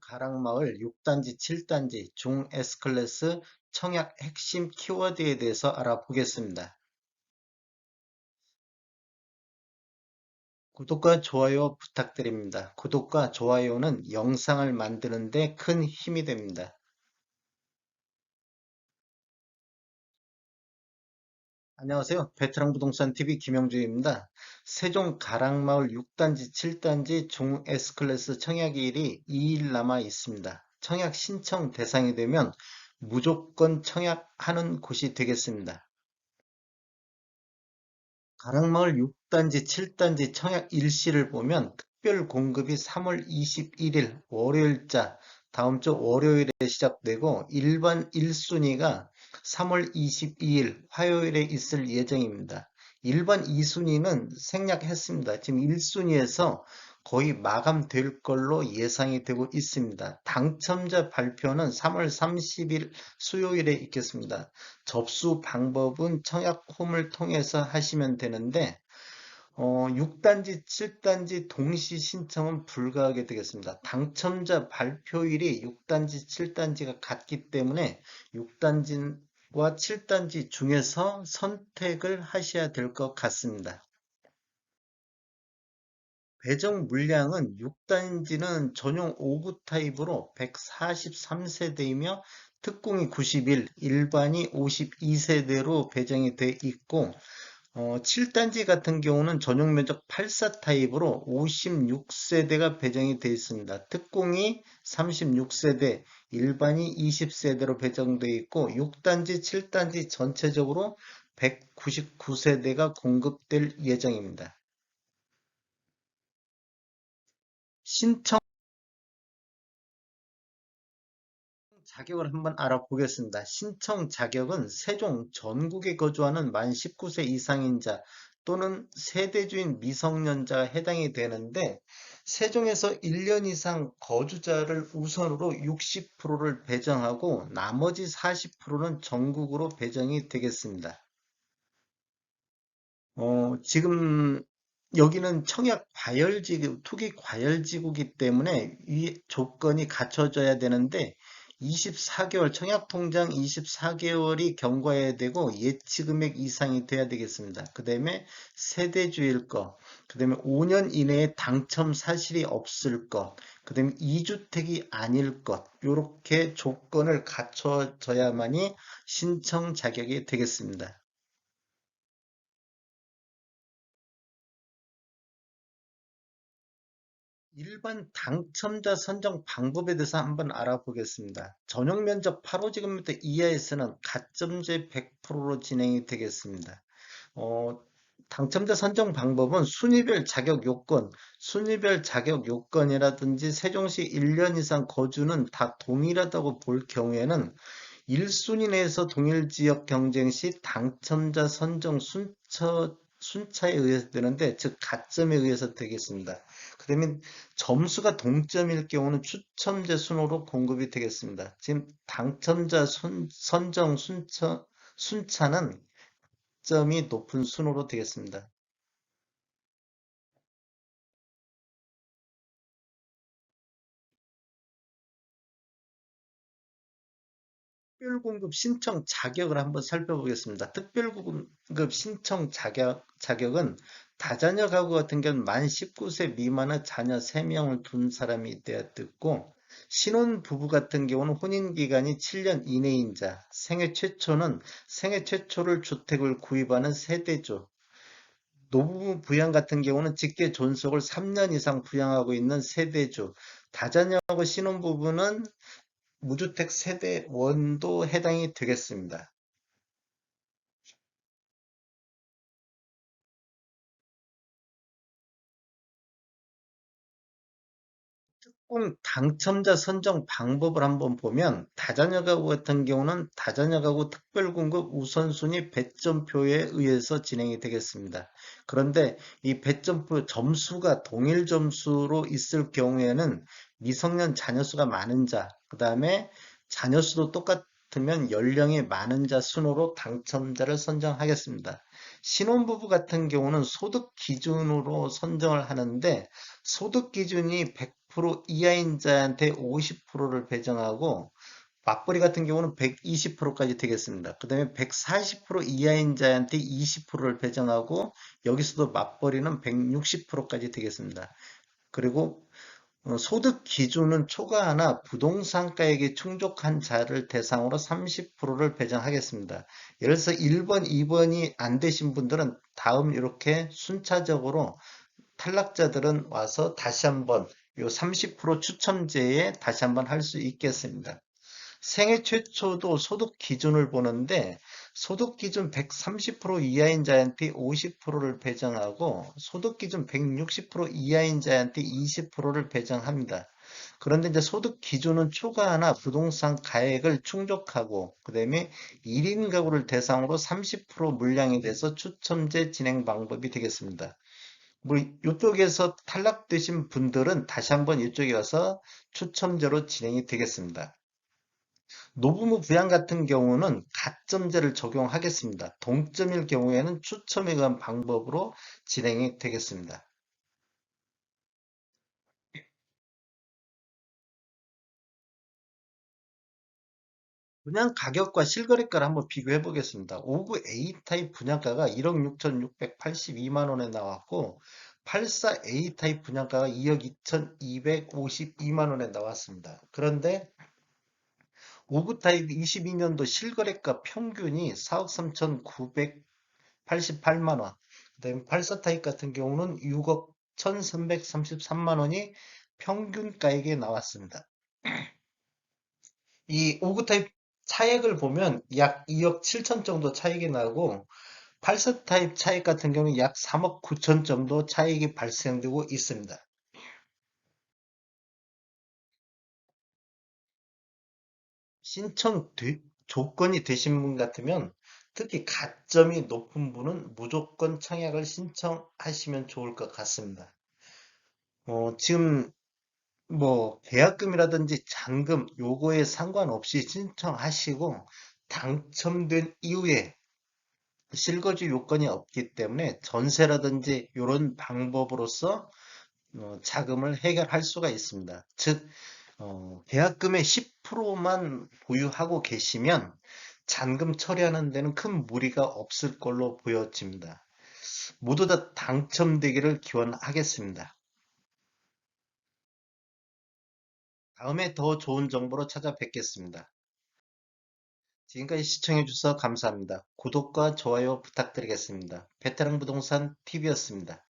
가락마을 6단지, 7단지 중 S클래스 청약 핵심 키워드에 대해서 알아보겠습니다. 구독과 좋아요 부탁드립니다. 구독과 좋아요는 영상을 만드는 데 큰 힘이 됩니다. 안녕하세요. 베테랑 부동산 TV 김영주입니다. 세종 가락마을 6단지, 7단지 중 S클래스 청약일이 2일 남아 있습니다. 청약 신청 대상이 되면 무조건 청약하는 곳이 되겠습니다. 가락마을 6단지, 7단지 청약 일시를 보면 특별 공급이 3월 21일 월요일자 다음 주 월요일에 시작되고 일반 1순위가 3월 22일 화요일에 있을 예정입니다. 일반 2순위는 생략했습니다. 지금 1순위에서 거의 마감될 걸로 예상이 되고 있습니다. 당첨자 발표는 3월 30일 수요일에 있겠습니다. 접수 방법은 청약 홈을 통해서 하시면 되는데 어, 6단지, 7단지 동시 신청은 불가하게 되겠습니다. 당첨자 발표일이 6단지, 7단지가 같기 때문에 6단지와 7단지 중에서 선택을 하셔야 될 것 같습니다. 배정 물량은 6단지는 전용 5구 타입으로 143세대이며 특공이 91, 일반이 52세대로 배정이 돼 있고 어, 7단지 같은 경우는 전용 면적 84 타입으로 56세대가 배정이 되어 있습니다. 특공이 36세대, 일반이 20세대로 배정되어 있고 6단지, 7단지 전체적으로 199세대가 공급될 예정입니다. 신청 자격을 한번 알아보겠습니다. 신청 자격은 세종 전국에 거주하는 만 19세 이상인 자 또는 세대주인 미성년자가 해당이 되는데 세종에서 1년 이상 거주자를 우선으로 60%를 배정하고 나머지 40%는 전국으로 배정이 되겠습니다. 어, 지금 여기는 청약 과열지구, 투기 과열지구기 때문에 이 조건이 갖춰져야 되는데 24개월 청약통장 24개월이 경과해야 되고 예치금액 이상이 돼야 되겠습니다. 그 다음에 세대주일 것, 그 다음에 5년 이내에 당첨 사실이 없을 것, 그 다음에 2주택이 아닐 것 이렇게 조건을 갖춰져야만이 신청 자격이 되겠습니다. 일반 당첨자 선정 방법에 대해서 한번 알아보겠습니다. 전용 면적 8호제곱미터 이하에서는 가점제 100%로 진행이 되겠습니다. 어, 당첨자 선정 방법은 순위별 자격 요건, 순위별 자격 요건이라든지 세종시 1년 이상 거주는 다 동일하다고 볼 경우에는 1순위 내에서 동일 지역 경쟁 시 당첨자 선정 순처 순차에 의해서 되는데 즉 가점에 의해서 되겠습니다. 그러면 점수가 동점일 경우는 추첨제 순으로 공급이 되겠습니다. 지금 당첨자 순, 선정 순차, 순차는 점이 높은 순으로 되겠습니다. 특별공급 신청 자격을 한번 살펴보겠습니다. 특별공급 신청 자격, 자격은 다자녀 가구 같은 경우는 만 19세 미만의 자녀 3명을 둔 사람이 되어 듣고 신혼 부부 같은 경우는 혼인 기간이 7년 이내인 자, 생애 최초는 생애 최초를 주택을 구입하는 세대주, 노부부 부양 같은 경우는 직계 존속을 3년 이상 부양하고 있는 세대주, 다자녀하고 신혼부부는 무주택 세대원도 해당이 되겠습니다. 특공 당첨자 선정 방법을 한번 보면 다자녀 가구 같은 경우는 다자녀 가구 특별공급 우선순위 배점표에 의해서 진행이 되겠습니다. 그런데 이 배점표 점수가 동일 점수로 있을 경우에는 미성년 자녀 수가 많은 자, 그 다음에 자녀 수도 똑같으면 연령이 많은 자 순으로 당첨자를 선정하겠습니다. 신혼부부 같은 경우는 소득 기준으로 선정을 하는데 소득 기준이 50% 이하인 자한테 50%를 배정하고 맞벌이 같은 경우는 120%까지 되겠습니다. 그 다음에 140% 이하인 자한테 20%를 배정하고 여기서도 맞벌이는 160%까지 되겠습니다. 그리고 어, 소득 기준은 초과하나 부동산가액이 충족한 자를 대상으로 30%를 배정하겠습니다. 예를 들어서 1번, 2번이 안 되신 분들은 다음 이렇게 순차적으로 탈락자들은 와서 다시 한번 요 30% 추첨제에 다시 한번 할 수 있겠습니다. 생애 최초도 소득 기준을 보는데 소득 기준 130% 이하인 자한테 50%를 배정하고 소득 기준 160% 이하인 자한테 20%를 배정합니다. 그런데 이제 소득 기준은 초과하나 부동산 가액을 충족하고 그다음에 1인 가구를 대상으로 30% 물량이 돼서 추첨제 진행 방법이 되겠습니다. 뭐 이쪽에서 탈락되신 분들은 다시 한번 이쪽에 와서 추첨제로 진행이 되겠습니다. 노부모 부양 같은 경우는 가점제를 적용하겠습니다. 동점일 경우에는 추첨에 의한 방법으로 진행이 되겠습니다. 분양 가격과 실거래가를 한번 비교해 보겠습니다. 5구 A타입 분양가가 1억 6,682만 원에 나왔고 84 A타입 분양가가 2억 2,252만 원에 나왔습니다. 그런데 5구 타입 22년도 실거래가 평균이 4억 3,988만 원. 그다음에 84 타입 같은 경우는 6억 1,333만 원이 평균가액에 나왔습니다. 이 5구 타입 차액을 보면 약 2억 7천 정도 차익이 나고 84 타입 차익 같은 경우는 약 3억 9천 정도 차익이 발생되고 있습니다. 신청 되- 조건이 되신 분 같으면 특히 가점이 높은 분은 무조건 청약을 신청하시면 좋을 것 같습니다. 어, 지금 뭐 계약금이라든지 잔금 요거에 상관없이 신청하시고 당첨된 이후에 실거주 요건이 없기 때문에 전세라든지 이런 방법으로서 어, 자금을 해결할 수가 있습니다. 즉 어, 계약금의 10%만 보유하고 계시면 잔금 처리하는 데는 큰 무리가 없을 걸로 보여집니다. 모두 다 당첨되기를 기원하겠습니다. 다음에 더 좋은 정보로 찾아뵙겠습니다. 지금까지 시청해주셔서 감사합니다. 구독과 좋아요 부탁드리겠습니다. 베테랑 부동산 TV였습니다.